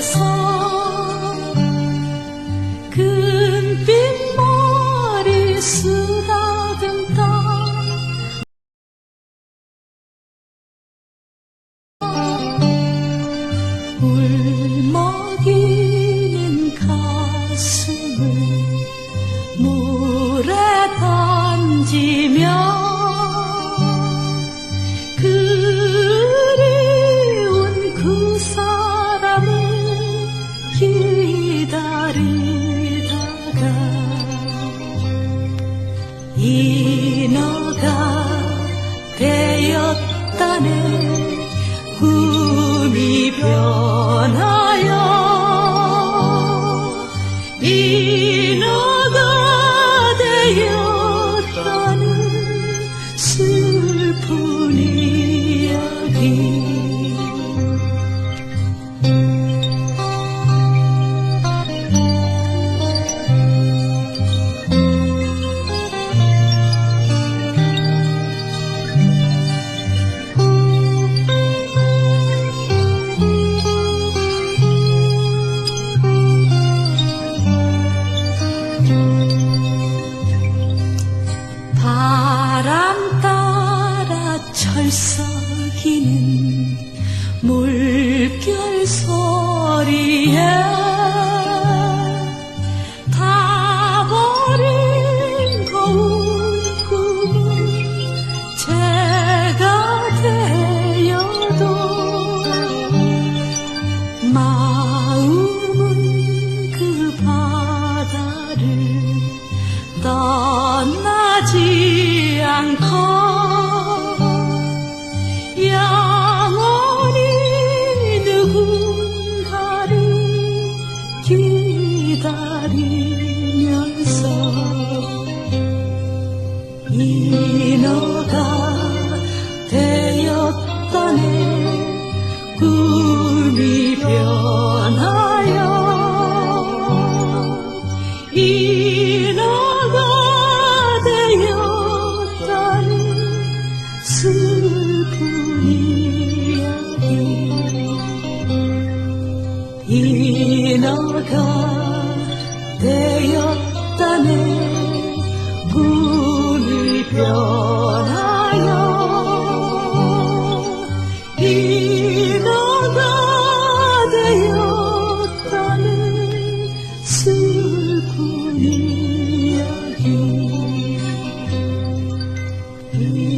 세상 금빛머리 쓰다듬다. 울먹이는 가슴을 노래 던지며 인어가 되었다네 꿈이 변하여 인 철썩이는 물결 소리에 타버린 거울 꿈은 제가 되어도 마음은 그 바다를 떠나지 않고 이 변하여 인어가 되었 You.